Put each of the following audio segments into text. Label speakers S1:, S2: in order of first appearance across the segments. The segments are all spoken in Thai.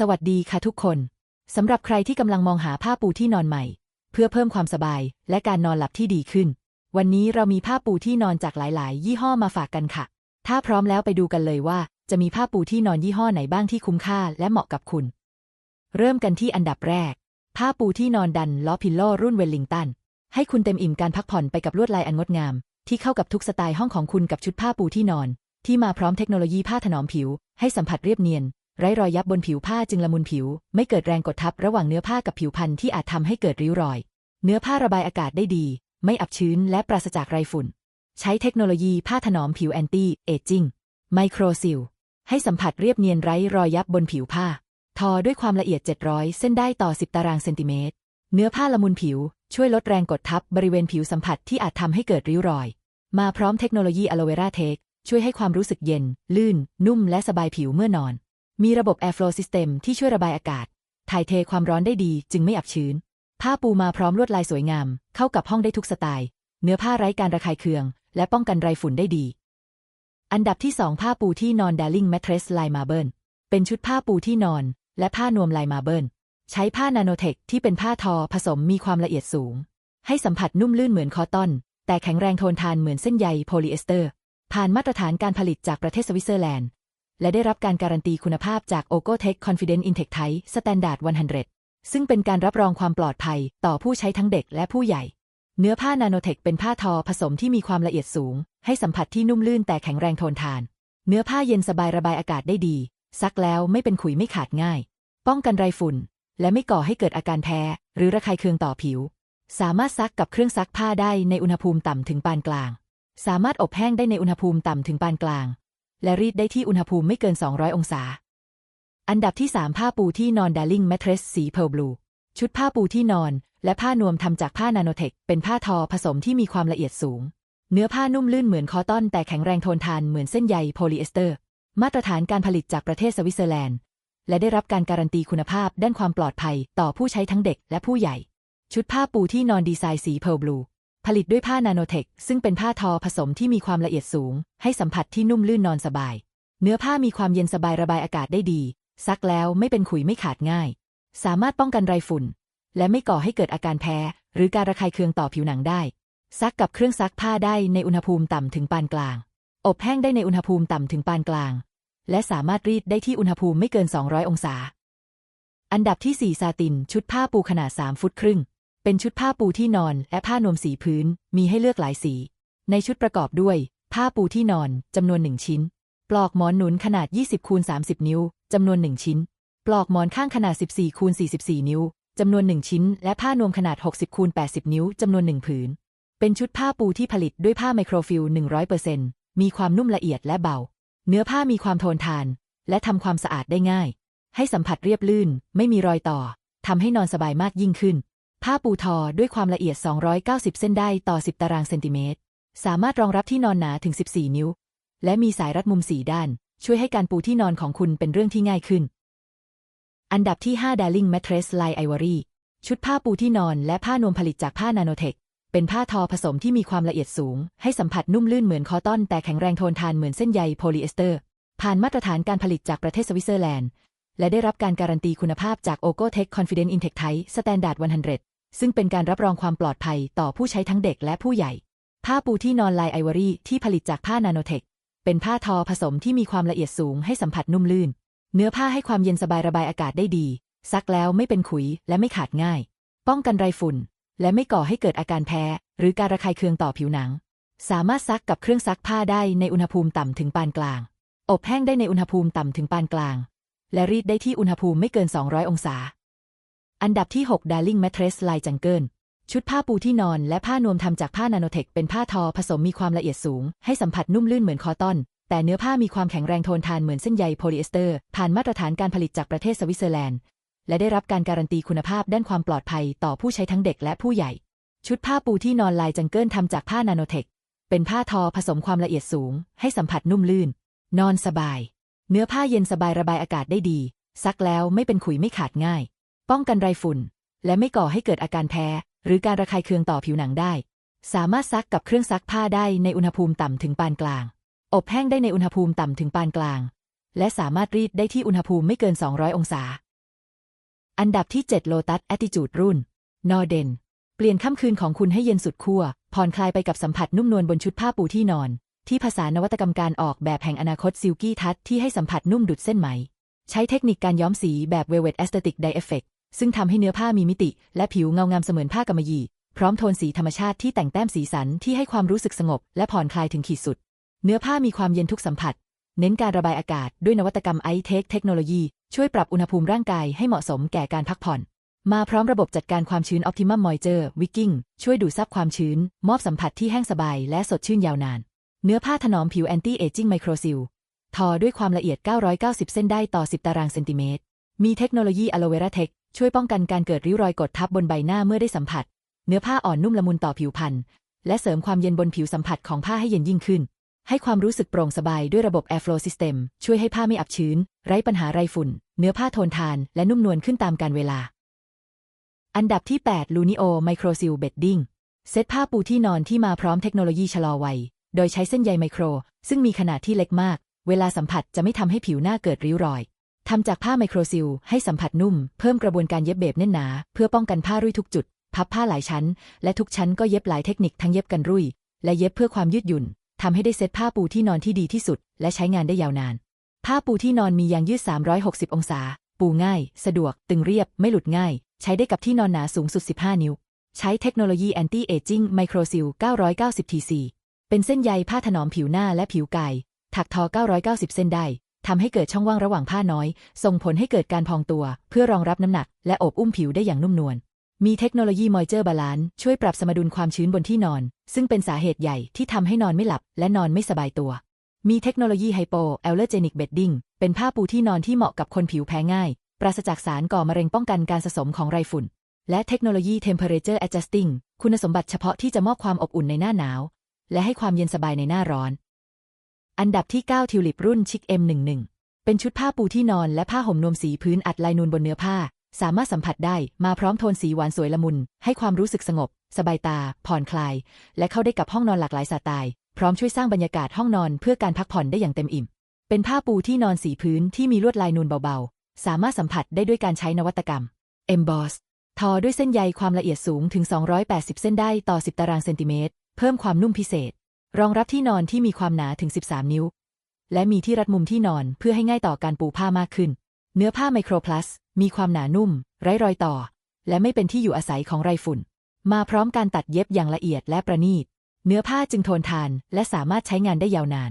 S1: สวัสดีค่ะทุกคน สำหรับใครที่กำลังมองหาผ้าปูที่นอนใหม่ เพื่อเพิ่มความสบายและการนอนหลับที่ดีขึ้น วันนี้เรามีผ้าปูที่นอนจากหลาย ๆ ยี่ห้อมาฝากกันค่ะ ถ้าพร้อมแล้วไปดูกันเลยว่า จะมีผ้าปูที่นอนยี่ห้อไหนบ้างที่คุ้มค่าและเหมาะกับคุณ เริ่มกันที่อันดับแรก ผ้าปูที่นอนดันล้อพิลโลรุ่นเวลลิงตันให้คุณเต็มอิ่มการพักผ่อนไปกับลวดลายอันงดงาม ที่เข้ากับทุกสไตล์ห้องของคุณกับชุดผ้าปูที่นอน ที่มาพร้อมเทคโนโลยีผ้าถนอมผิว ให้สัมผัสเรียบเนียน ไร้รอยยับบนผิวผ้าจึงละมุนผิว ไม่เกิดแรงกดทับระหว่างเนื้อผ้ากับผิวพันธุ์ที่อาจทำให้เกิดริ้วรอย เนื้อผ้าระบายอากาศได้ดี ไม่อับชื้นและปราศจากไรฝุ่น ใช้เทคโนโลยีผ้าถนอมผิวแอนตี้เอจจิ้งไมโครซิลให้สัมผัสเรียบเนียนไร้รอยยับบนผิวผ้า ทอด้วยความละเอียด 700 เส้นได้ต่อ 10 ตารางเซนติเมตร เนื้อผ้าละมุนผิว ช่วยลดแรงกดทับบริเวณผิวสัมผัสที่อาจทำให้เกิดริ้วรอย มาพร้อมเทคโนโลยีอะโลเวราเทคช่วยให้ความรู้สึกเย็น ลื่น นุ่มและสบายผิวเมื่อนอน มีระบบ Airflow System ที่ช่วยระบายอากาศ ถ่ายเทความร้อนได้ดีจึงไม่อับชื้น ผ้าปูมาพร้อมลวดลายสวยงาม เข้ากับห้องได้ทุกสไตล์ เนื้อผ้าไร้การระคายเคือง และป้องกันไรฝุ่นได้ดี อันดับที่ 2 ผ้าปูที่นอน Darling Mattress ลายมาเบิลเป็นชุดผ้าปูที่นอน และผ้านวมลายมาเบิลใช้ผ้านาโนเทคที่เป็นผ้าทอผสมมีความละเอียดสูง ให้สัมผัสนุ่มลื่นเหมือนคอตตอน แต่แข็งแรงทนทานเหมือนเส้นใยโพลีเอสเตอร์ ผ่านมาตรฐานการผลิตจากประเทศสวิตเซอร์แลนด์ และได้รับการการันตีคุณภาพจาก o g o t e c h Confident Intake Type Standard 100 ซึ่งเป็นการรับรองความปลอดภัยต่อผู้ใช้ทั้งเด็กและผู้ใหญ่ เนื้อผ้านาโนเทคเป็นผ้าทอผสมที่มีความละเอียดสูง ให้สัมผัสที่นุ่มลื่นแต่แข็งแรงทนทาน เนื้อผ้าเย็นสบายระบายอากาศได้ดี ซักแล้วไม่เป็นขุยไม่ขาดง่าย ป้องกันไรฝุ่น และไม่ก่อให้เกิดอาการแพ้ หรือระคายเคืองต่อผิว สามารถซักกับเครื่องซักผ้าได้ในอุณหภูมิต่ำถึงปานกลาง สามารถอบแห้งได้ในอุณหภูมิต่ำถึงปานกลาง และรีดได้ที่อุณหภูมิไม่เกิน 200 องศา อันดับที่ 3 ผ้าปูที่นอน Darling Mattress สีเพ a ร์ Blue ชุดผ้าปูที่นอน และผ้านวมทำจากผ้านาโนเทค เป็นผ้าทอผสมที่มีความละเอียดสูง เนื้อผ้านุ่มลื่นเหมือนคอตตอนแต่แข็งแรงทนทานเหมือนเส้นใยโพลีเอสเตอร์ มาตรฐานการผลิตจากประเทศสวิตเซอร์แลนด์ และได้รับการการันตีคุณภาพด้านความปลอดภัย ต่อผู้ใช้ทั้งเด็กและผู้ใหญ่ ชุดผ้าปูที่นอนดีไซน์สีเพ a ร์ Blue ผลิตด้วยผ้านาโนเทค ซึ่งเป็นผ้าทอผสมที่มีความละเอียดสูง ให้สัมผัสที่นุ่มลื่นนอนสบาย เนื้อผ้ามีความเย็นสบายระบายอากาศได้ดี ซักแล้วไม่เป็นขุยไม่ขาดง่าย สามารถป้องกันไรฝุ่น และไม่ก่อให้เกิดอาการแพ้ หรือการระคายเคืองต่อผิวหนังได้ ซักกับเครื่องซักผ้าได้ในอุณหภูมิต่ำถึงปานกลาง อบแห้งได้ในอุณหภูมิต่ำถึงปานกลาง และสามารถรีดได้ที่อุณหภูมิไม่เกิน 200 องศา อันดับที่ 4 ซาติน ชุดผ้าปูขนาด 3 ฟุตครึ่ง เป็นชุดผ้าปูที่นอน และผ้านวมสีพื้น มีให้เลือกหลายสี ในชุดประกอบด้วย ผ้าปูที่นอน จำนวนหนึ่งชิ้น ปลอกหมอนหนุนขนาด 20คูณ30 นิ้ว จำนวนหนึ่งชิ้น ปลอกหมอนข้างขนาด 14คูณ44 นิ้ว จำนวนหนึ่งชิ้น และผ้านวมขนาด 60คูณ80 นิ้ว จำนวนหนึ่งผืน เป็นชุดผ้าปูที่ผลิตด้วยผ้าไมโครฟิล100%มีความนุ่มละเอียดและเบา เนื้อผ้ามีความทนทาน และทำความสะอาดได้ง่าย ให้สัมผัสเรียบลื่น ไม่มีรอยต่อทำให้นอนสบายมากยิ่งขึ้น ผ้าปูทอด้วยความละเอียด 290 เส้นได้ต่อ 10 ตารางเซนติเมตร สามารถรองรับที่นอนหนาถึง 14 นิ้ว และมีสายรัดมุมสีด้าน ช่วยให้การปูที่นอนของคุณเป็นเรื่องที่ง่ายขึ้น อันดับที่ 5 Darling Mattress ลายไอวอรี่ชุดผ้าปูที่นอนและผ้านวมผลิตจากผ้านาโนเทค เป็นผ้าทอผสมที่มีความละเอียดสูง ให้สัมผัสนุ่มลื่นเหมือนคอตตอน แต่แข็งแรงทนทานเหมือนเส้นใยโพลีเอสเตอร์ ผ่านมาตรฐานการผลิตจากประเทศสวิตเซอร์แลนด์ และได้รับการการันตีคุณภาพจาก o g o t e c h Confident Intake Type Standard 100 ซึ่งเป็นการรับรองความปลอดภัยต่อผู้ใช้ทั้งเด็กและผู้ใหญ่ ผ้าปูที่นอนลายไอวอรี่ที่ผลิตจากผ้านาโนเทค เป็นผ้าทอผสมที่มีความละเอียดสูงให้สัมผัสนุ่มลื่น เนื้อผ้าให้ความเย็นสบายระบายอากาศได้ดี ซักแล้วไม่เป็นขุยและไม่ขาดง่าย ป้องกันไรฝุ่น และไม่ก่อให้เกิดอาการแพ้ หรือการระคายเคืองต่อผิวหนัง สามารถซักกับเครื่องซักผ้าได้ในอุณหภูมิต่ำถึงปานกลาง อบแห้งได้ในอุณหภูมิต่ำถึงปานกลาง และรีดได้ที่อุณหภูมิไม่เกิน 200 องศา อันดับที่ 6 Darling Mattress ลายจังเกิลชุดผ้าปูที่นอนและผ้านวมทำจากผ้านาโนเทคเป็นผ้าทอผสมมีความละเอียดสูง ให้สัมผัสนุ่มลื่นเหมือนคอตตอน แต่เนื้อผ้ามีความแข็งแรงทนทานเหมือนเส้นใยโพลีเอสเตอร์ ผ่านมาตรฐานการผลิตจากประเทศสวิตเซอร์แลนด์ และได้รับการการันตีคุณภาพด้านความปลอดภัยต่อผู้ใช้ทั้งเด็กและผู้ใหญ่ ชุดผ้าปูที่นอนลายจังเกิลทำจากผ้านาโนเทคเป็นผ้าทอผสมความละเอียดสูง ให้สัมผัสนุ่มลื่น นอนสบาย เนื้อผ้าเย็นสบายระบายอากาศได้ดี ซักแล้วไม่เป็นขุยไม่ขาดง่าย ป้องกันไรฝุ่น และไม่ก่อให้เกิดอาการแพ้ หรือการระคายเคืองต่อผิวหนังได้ สามารถซักกับเครื่องซักผ้าได้ในอุณหภูมิต่ำถึงปานกลาง อบแห้งได้ในอุณหภูมิต่ำถึงปานกลาง และสามารถรีดได้ที่อุณหภูมิไม่เกิน 200 องศา อันดับที่ 7 Lotus Attitude รุ่นนอเดนเปลี่ยนค่ำคืนของคุณให้เย็นสุดขั้ว ผ่อนคลายไปกับสัมผัสนุ่มนวลบนชุดผ้าปูที่นอน ที่ภาษานวัตกรรมการออกแบบแห่งอนาคตซิลกี้ทัชที่ให้สัมผัสนุ่มดุดเส้นไหม ใช้เทคนิคการย้อมสีแบบ Velvet Aesthetic Dye Effect ซึ่งทำให้เนื้อผ้ามีมิติ และผิวเงางามเสมือนผ้ากำมะหยี่ พร้อมโทนสีธรรมชาติที่แต่งแต้มสีสันที่ให้ความรู้สึกสงบ และผ่อนคลายถึงขีดสุด เนื้อผ้ามีความเย็นทุกสัมผัส เน้นการระบายอากาศด้วยนวัตกรรมไอเทคเทคโนโลยีช่วยปรับอุณหภูมิร่างกายให้เหมาะสมแก่การพักผ่อน มาพร้อมระบบจัดการความชื้น Optimum Moisture Wicking ช่วยดูดซับความชื้น มอบสัมผัสที่แห้งสบายและสดชื่นยาวนาน เนื้อผ้าถนอมผิว Anti Aging Microsil ทอด้วยความละเอียด 990 เส้นได้ต่อ 10 ตารางเซนติเมตร มีเทคโนโลยี Aloe Vera Tech ช่วยป้องกันการเกิดริ้วรอยกดทับบนใบหน้าเมื่อได้สัมผัส เนื้อผ้าอ่อนนุ่มละมุนต่อผิวพรรณและเสริมความเย็นบนผิวสัมผัสของผ้าให้เย็นยิ่งขึ้น ให้ความรู้สึกโปร่งสบายด้วยระบบ Airflow System ช่วยให้ผ้าไม่อับชื้น ไร้ปัญหาไรฝุ่น เนื้อผ้าทนทาน และนุ่มนวลขึ้นตามกาลเวลา อันดับที่ 8 Lunio Microsil Bedding เซตผ้าปูที่นอนที่มาพร้อมเทคโนโลยีชะลอวัย โดยใช้เส้นใยไมโคร ซึ่งมีขนาดที่เล็กมาก เวลาสัมผัสจะไม่ทำให้ผิวหน้าเกิดริ้วรอย ทำจากผ้าไมโครซิลให้สัมผัสนุ่ม เพิ่มกระบวนการเย็บแบบแน่นหนา เพื่อป้องกันผ้ารุ่ยทุกจุด พับผ้าหลายชั้น และทุกชั้นก็เย็บหลายเทคนิคทั้งเย็บกันรุ่ย และเย็บเพื่อความยืดหยุ่นทำให้ได้เซตผ้าปูที่นอนที่ดีที่สุด และใช้งานได้ยาวนาน ผ้าปูที่นอนมียางยืด 360 องศา ปูง่าย สะดวก ตึงเรียบ ไม่หลุดง่าย ใช้ได้กับที่นอนหนาสูงสุด 15 นิ้ว ใช้เทคโนโลยี Anti Aging Microsil 990 TC เป็นเส้นใยผ้าถนอมผิวหน้าและผิวกาย ถักทอ 990 เส้นได้ ทำให้เกิดช่องว่างระหว่างผ้าน้อย ส่งผลให้เกิดการพองตัว เพื่อรองรับน้ำหนัก และอบอุ้มผิวได้อย่างนุ่มนวล มีเทคโนโลยี Moisture Balance ช่วยปรับสมดุลความชื้นบนที่นอน ซึ่งเป็นสาเหตุใหญ่ที่ทำให้นอนไม่หลับ และนอนไม่สบายตัว มีเทคโนโลยี Hypo Allergenic Bedding เป็นผ้าปูที่นอนที่เหมาะกับคนผิวแพ้ง่าย ปราศจากสารก่อมะเร็งป้องกันการสะสมของไรฝุ่น และเทคโนโลยี Temperature Adjusting คุณสมบัติเฉพาะที่จะมอบความอบอุ่นในหน้าหนาว และให้ความเย็นสบายในหน้าร้อน อันดับที่ 9 ทิวลิปรุ่นชิค M11 เป็นชุดผ้าปูที่นอนและผ้าห่มนวมสีพื้นอัดลายนูนบนเนื้อผ้า สามารถสัมผัสได้มาพร้อมโทนสีหวานสวยละมุน ให้ความรู้สึกสงบ สบายตา ผ่อนคลาย และเข้าได้กับห้องนอนหลากหลายสไตล์ พร้อมช่วยสร้างบรรยากาศห้องนอนเพื่อการพักผ่อนได้อย่างเต็มอิ่ม เป็นผ้าปูที่นอนสีพื้นที่มีลวดลายนูนเบาๆ สามารถสัมผัสได้ด้วยการใช้นวัตกรรม Emboss ทอด้วยเส้นใยความละเอียดสูงถึง 280 เส้นได้ต่อ 10 ตารางเซนติเมตร เพิ่มความนุ่มพิเศษ รองรับที่นอนที่มีความหนาถึง 13 นิ้ว และมีที่รัดมุมที่นอนเพื่อให้ง่ายต่อการปูผ้ามากขึ้น เนื้อผ้าไมโครพลัส มีความหนานุ่ม ไร้รอยต่อ และไม่เป็นที่อยู่อาศัยของไรฝุ่น มาพร้อมการตัดเย็บอย่างละเอียดและประณีต เนื้อผ้าจึงทนทาน และสามารถใช้งานได้ยาวนาน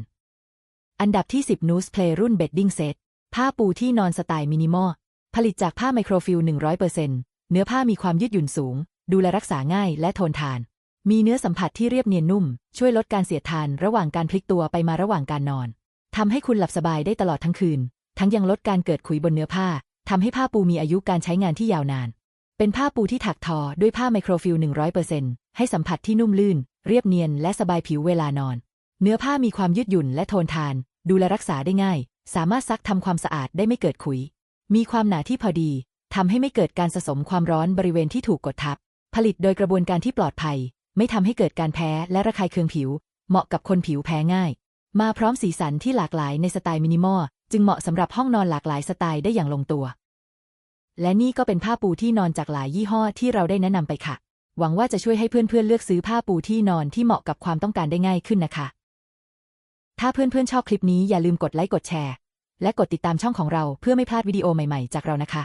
S1: อันดับที่ 10 Noose Play รุ่น Bedding Set ผ้าปูที่นอนสไตล์มินิมอล ผลิตจากผ้าไมโครฟิล100%เนื้อผ้ามีความยืดหยุ่นสูง ดูแลรักษาง่ายและทนทาน มีเนื้อสัมผัสที่เรียบเนียนนุ่ม ช่วยลดการเสียดทานระหว่างการพลิกตัวไปมาระหว่างการนอนทำให้คุณหลับสบายได้ตลอดทั้งคืน ทั้งยังลดการเกิดขุยบนเนื้อผ้าทำให้ผ้าปูมีอายุการใช้งานที่ยาวนาน เป็นผ้าปูที่ถักทอด้วยผ้าไมโครฟิล100%ให้สัมผัสที่นุ่มลื่น เรียบเนียน และสบายผิวเวลานอน เนื้อผ้ามีความยืดหยุ่นและโทนทาน ดูแลรักษาได้ง่าย สามารถซักทำความสะอาดได้ไม่เกิดขุย มีความหนาที่พอดีทำให้ไม่เกิดการสะสมความร้อนบริเวณที่ถูกกดทับ ผลิตโดยกระบวนการที่ปลอดภัย ไม่ทำให้เกิดการแพ้และระคายเคืองผิว เหมาะกับคนผิวแพ้ง่าย มาพร้อมสีสันที่หลากหลายในสไตล์มินิมอลจึงเหมาะสำหรับห้องนอนหลากหลายสไตล์ได้อย่างลงตัว และนี่ก็เป็นผ้าปูที่นอนจากหลายยี่ห้อที่เราได้แนะนำไปค่ะ หวังว่าจะช่วยให้เพื่อนๆเลือกซื้อผ้าปูที่นอนที่เหมาะกับความต้องการได้ง่ายขึ้นนะคะ ถ้าเพื่อนๆชอบคลิปนี้อย่าลืมกดไลค์กดแชร์ และกดติดตามช่องของเราเพื่อไม่พลาดวิดีโอใหม่ๆ จากเรานะคะ